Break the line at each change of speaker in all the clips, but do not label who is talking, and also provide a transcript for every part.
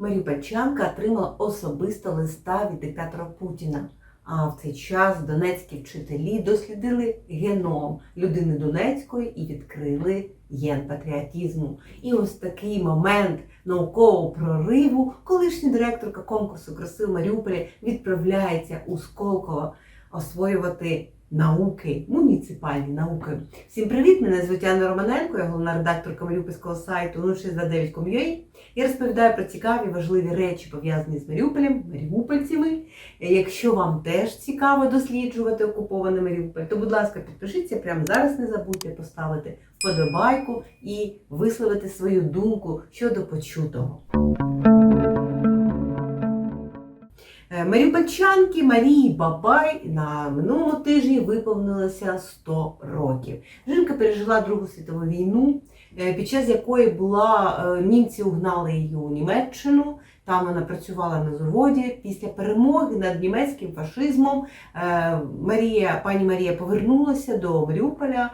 Маріупольчанка отримала особисто листа від диктатора Путіна. А в цей час донецькі вчителі дослідили геном людини Донецької і відкрили ген патріотизму. І ось такий момент наукового прориву колишня директорка конкурсу краси в Маріуполі відправляється у Сколково освоювати науки, муніципальні науки. Всім привіт! Мене звуть Анна Романенко, я головна редакторка маріупольського сайту 069.com.ua. Я розповідаю про цікаві важливі речі, пов'язані з Маріуполем, маріупольцями. Якщо вам теж цікаво досліджувати окупований Маріуполь, то, будь ласка, підпишіться прямо зараз. Не забудьте поставити вподобайку і висловити свою думку щодо почутого. Е, Маріупольчанки Марії Бабай на минулому тижні виповнилося 100 років. Жінка пережила Другу світову війну, е, під час якої була е, німці угнали її у Німеччину. Там вона працювала на заводі. Після перемоги над німецьким фашизмом Марія, пані Марія повернулася до Маріуполя,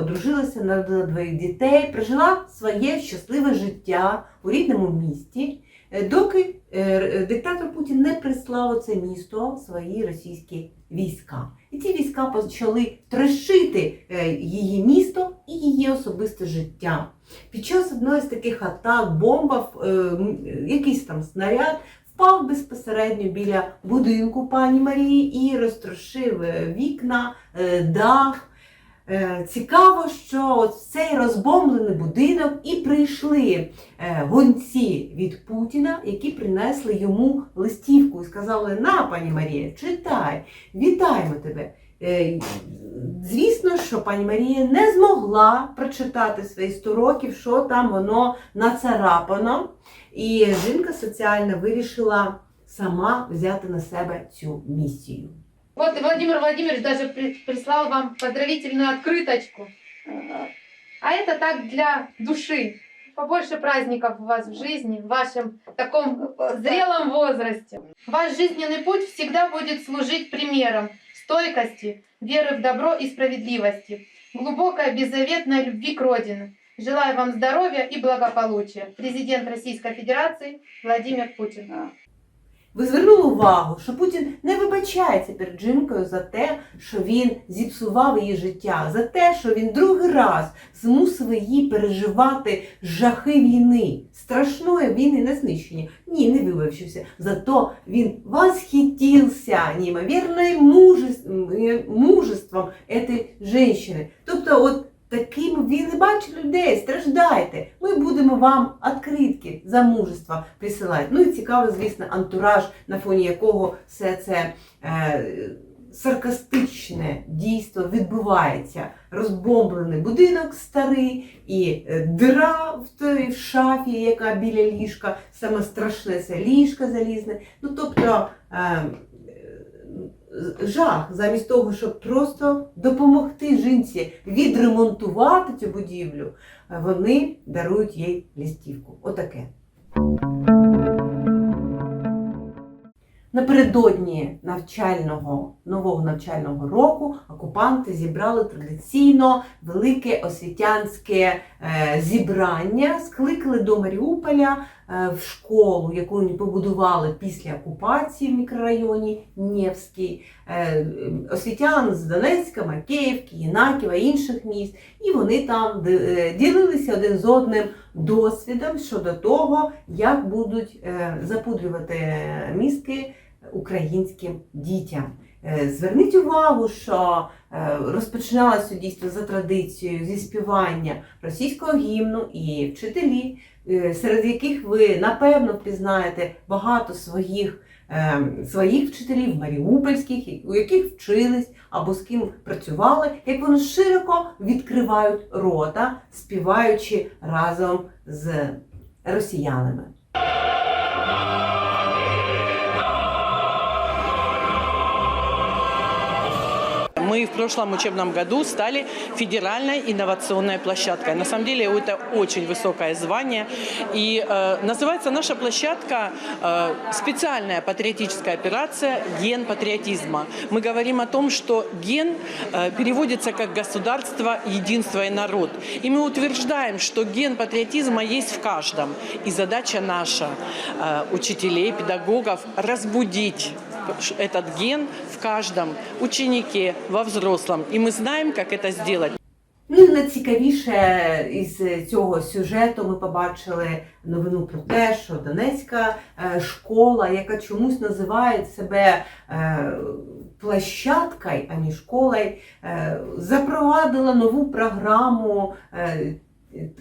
одружилася, народила двоїх дітей, прожила своє щасливе життя у рідному місті. Е, Доки е, диктатор Путін не прислав це місто свої російські війська. І ці війська почали трощити е, її місто і її особисте життя. Під час одної з таких атак бомба, е, якийсь там снаряд впав безпосередньо біля будинку пані Марії і розтрощив е, вікна, е, дах. Е, Цікаво, що в цей розбомблений будинок і прийшли е, гонці від Путіна, які принесли йому листівку і сказали: На, пані Марія, читай, вітаємо тебе. Е, Звісно, що пані Марія не змогла прочитати свої 100 років, що там воно нацарапано. І жінка соціальна вирішила сама взяти на себе цю місію.
Вот Владимир Владимирович даже при- прислал вам поздравительную открыточку. А это так для души. Побольше праздников у вас в жизни, в вашем таком зрелом возрасте. Ваш жизненный путь всегда будет служить примером стойкости, веры в добро и справедливости, глубокой беззаветной любви к Родине. Желаю вам здоровья и благополучия. Президент Российской Федерации Владимир Путин.
Ви звернули увагу, що Путін не вибачається перед жінкою за те, що він зіпсував її життя, за те, що він другий раз змусив її переживати жахи війни, страшної війни на знищення. Ні, не вибачився. Зато він восхитився неймовірним мужес- мужеством цієї жінки. Тобто, от Таким він не бачить людей, страждайте. Ми будемо вам відкритки за мужество присилати. Ну і цікаво, звісно, антураж, на фоні якого все це е, саркастичне дійство відбувається. Розбомблений будинок старий і е, дира в, той, в шафі, яка біля ліжка, саме страшне це ліжка залізне. Ну тобто. Е, жах, замість того, щоб просто допомогти жінці відремонтувати цю будівлю, вони дарують їй листівку. Отаке. Напередодні навчального нового навчального року окупанти зібрали традиційно велике освітянське е, зібрання, скликали до Маріуполя в школу, яку побудували після окупації в мікрорайоні Нєвський, е, освітян з Донецька, Макеївки, Єнаківа, інших міст, і вони там е, ділилися один з одним досвідом щодо того, як будуть е, запудрювати мізки українським дітям. Е, Зверніть увагу, що е, розпочиналося дійство за традицією зі співання російського гімну і вчителі, е, серед яких ви напевно впізнаєте багато своїх, своїх вчителів маріупольських, у яких вчились або з ким працювали, як вони широко відкривають рота, співаючи разом з росіянами.
Прошлом учебном году стали федеральной инновационной площадкой. На самом деле это очень высокое звание. И э, называется наша площадка э, специальная патриотическая операция «Ген патриотизма». Мы говорим о том, что ген э, переводится как государство, единство и народ. И мы утверждаем, что ген патриотизма есть в каждом. И задача наша, э, учителей, педагогов, разбудить этот ген в каждом ученике, во взрослом. И мы знаем, как это сделать.
Ну і найцікавіше із цього сюжету ми побачили новину про те, що Донецька е, школа, яка чомусь називає себе е, площадкою, а не школою, е, запровадила нову програму.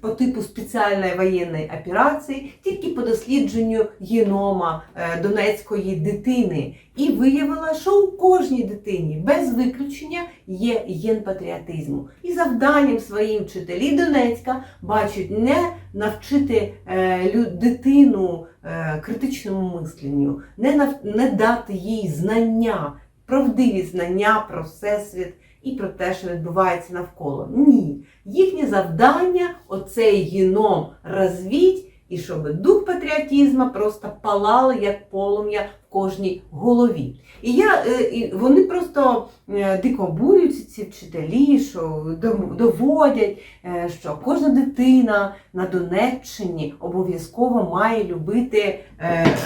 по типу спеціальної воєнної операції тільки по дослідженню генома е, донецької дитини, і виявила, що у кожній дитині без виключення є ген патріотизму. І завданням своїм вчителі Донецька бачать не навчити е, дитину е, критичному мисленню, не дати їй знання, правдиві знання про всесвіт і про те, що відбувається навколо. Ні. Їхнє завдання оцей геном розвіть, і щоб дух патріотизму просто палали як полум'я в кожній голові. І я, е, вони просто е, дико ці вчителі, що доводять, е, що кожна дитина на Донеччині обов'язково має любити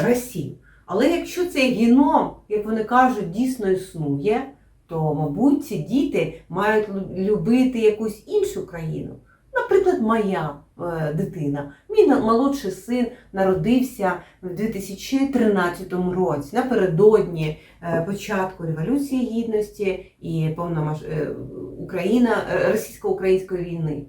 Росію. Але якщо цей геном, як вони кажуть, дійсно існує, то, мабуть, ці діти мають любити якусь іншу країну. Наприклад, моя е, дитина. Мій молодший син народився в 2013 році, напередодні е, початку Революції Гідності і повномаж... е, Україна, російсько-української війни.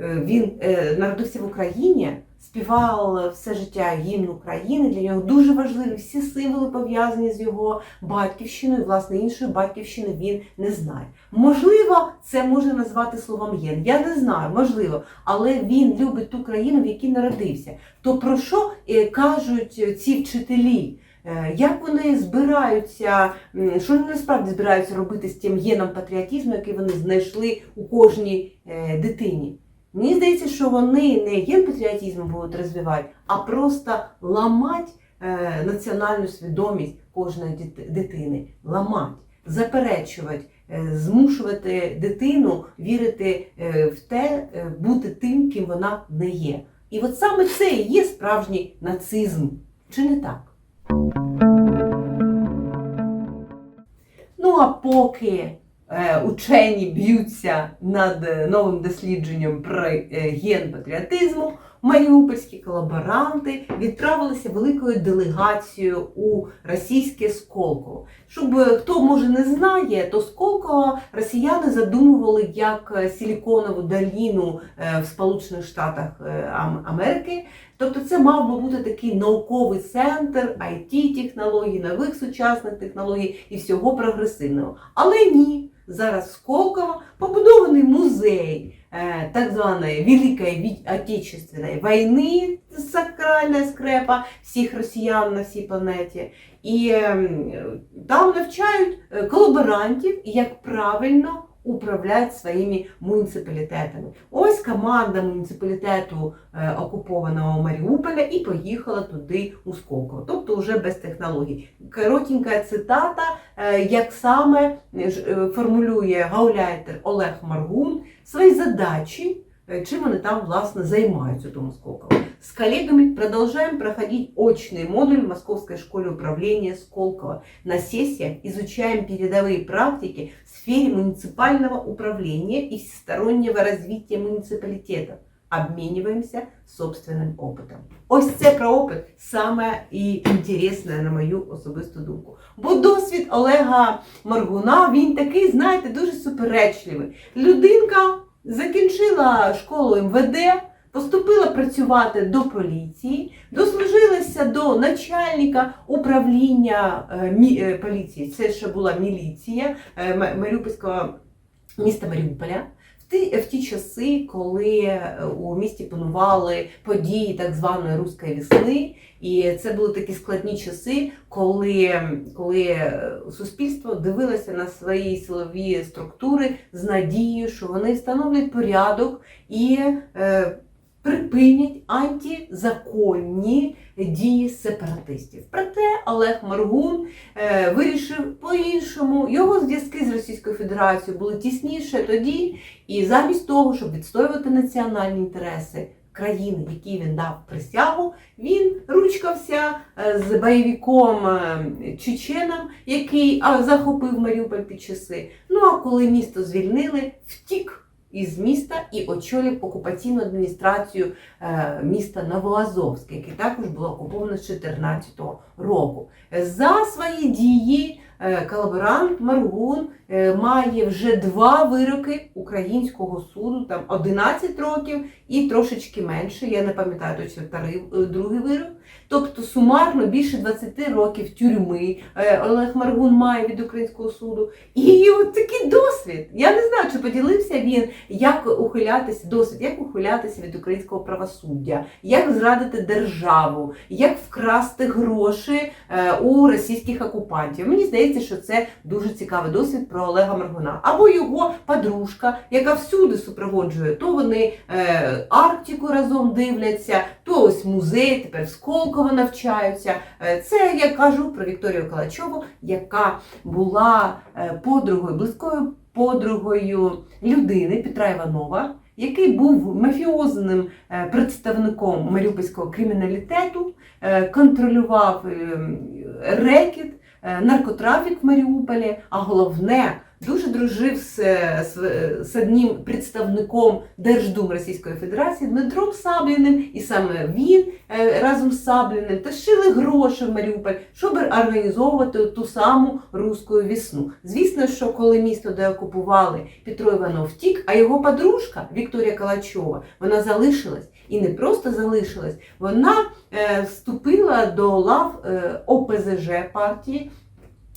Він народився в Україні, співав все життя гімн України. Для нього дуже важливі всі символи пов'язані з його батьківщиною. Власне, іншої батьківщини він не знає. Можливо, це можна назвати словом ген. Я не знаю, можливо, але він любить ту країну, в якій народився. То про що е, кажуть ці вчителі? Е, Як вони збираються, що вони насправді збираються робити з тим геном патріотизму, який вони знайшли у кожній е, дитині? Мені здається, що вони не ген патріотизму будуть розвивати, а просто ламати е, національну свідомість кожної дитини, ламати, заперечувати, е, змушувати дитину вірити е, в те, бути тим, ким вона не є. І от саме це і є справжній нацизм, чи не так? Ну а поки учені б'ються над е, новим дослідженням про е, ген патріотизму, маріупольські колаборанти відправилися великою делегацією у російське Сколково. Щоб е, хто може не знає, то Сколково росіяни задумували як е, силіконову доліну е, в Сполучених Штатах е, Америки. Тобто це мав би бути такий науковий центр it технологій, нових сучасних технологій і всього прогресивного. Але ні, зараз Сколково побудований музей е, так званої Великої Отечественної війни, сакральна скрепа всіх росіян на всій планеті. І ем, там навчають е, колаборантів, як правильно управляти своїми муніципалітетами. Ось команда муніципалітету е, окупованого Маріуполя і поїхала туди у Сколково, тобто вже без технологій. Коротенька цитата, е, як саме е, формулює гауляйтер Олег Маргун свої задачі, чим вони там власне займаються тому Сколково. С коллегами продолжаем проходить очный модуль в Московской школе управления Сколково. На сессиях изучаем передовые практики в сфере муниципального управления и всестороннего развития муниципалитетов. Обмениваемся собственним опитом. Ось це про опит саме і інтересне на мою особисту думку. Бо досвід Олега Маргуна він такий, знаєте, дуже суперечливий. Людинка закінчила школу МВД, поступила працювати до поліції, дослужилася до начальника управління е, е, поліції. Це ще була міліція е, Маріупольського міста Маріуполя. В ті, часи, коли у місті панували події так званої руської весни, і це були такі складні часи, коли, коли суспільство дивилося на свої силові структури з надією, що вони встановлять порядок і припинять антизаконні дії сепаратистів. Проте Олег Маргун е, вирішив по-іншому. Його зв'язки з Російською Федерацією були тісніше тоді, і замість того, щоб відстоювати національні інтереси країни, якій він дав присягу, він ручкався е, з бойовиком е, Чеченом, який захопив Маріуполь під часи. Ну а коли місто звільнили, втік із міста і очолив окупаційну адміністрацію е, міста Новоазовське, яке також було окуповано з 2014 року. За свої дії колаборант Маргун е, має вже два вироки українського суду, там 11 років і трошечки менше. Я не пам'ятаю точно е, другий вирок. Тобто сумарно більше 20 років тюрми е, Олег Маргун має від українського суду. І от такий досвід. Я не знаю, чи поділився він, як ухилятися, досвід, як ухилятися від українського правосуддя, як зрадити державу, як вкрасти гроші е, у російських окупантів. Мені здається, що це дуже цікавий досвід про Олега Маргуна. Або його подружка, яка всюди супроводжує. То вони е, Арктику разом дивляться, то ось музей, тепер Сколково навчаються. Е, Це я кажу про Вікторію Калачову, яка була е, подругою, близькою подругою людини Петра Іванова, який був мафіозним е, представником маріупольського криміналітету, е, контролював рекіт, е, наркотрафік в Маріуполі, а головне. Дуже дружив з, з, з одним представником Держдум Російської Федерації Дмитром Сабліним, і саме він е, разом з Сабліним тащили гроші в Маріуполь, щоб організовувати ту саму руську весну. Звісно, що коли місто деокупували, Петро Іванов втік, а його подружка Вікторія Калачова вона залишилась і не просто залишилась, вона е, вступила до лав е, ОПЗЖ партії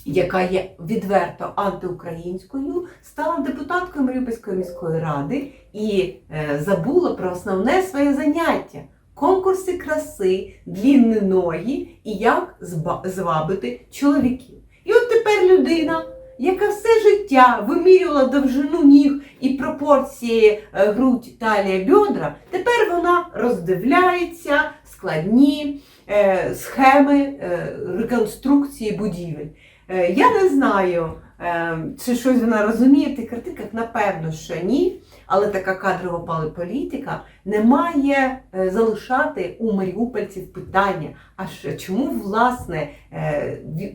яка є відверто антиукраїнською, стала депутаткою Маріупольської міської ради і е, забула про основне своє заняття конкурси краси, длінні ноги і як звабити чоловіків. І от тепер людина, яка все життя вимірювала довжину ніг і пропорції е, грудь, талія, бедра, тепер вона роздивляється складні е, схеми е, реконструкції будівель. Е, Я не знаю, е, чи щось вона розуміє в тих картинках, напевно, що ні. Але така кадрова політика не має е, залишати у маріупольців питання, а чому власне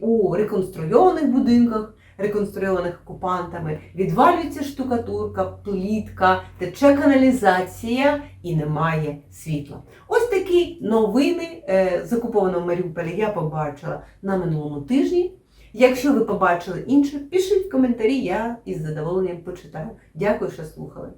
у реконструйованих будинках, реконструйованих окупантами, відвалюється штукатурка, плітка, тече каналізація і немає світла. Ось такі новини з окупованого Маріуполя я побачила на минулому тижні. Якщо ви побачили інше, пишіть в коментарі, я із задоволенням почитаю. Дякую, що слухали.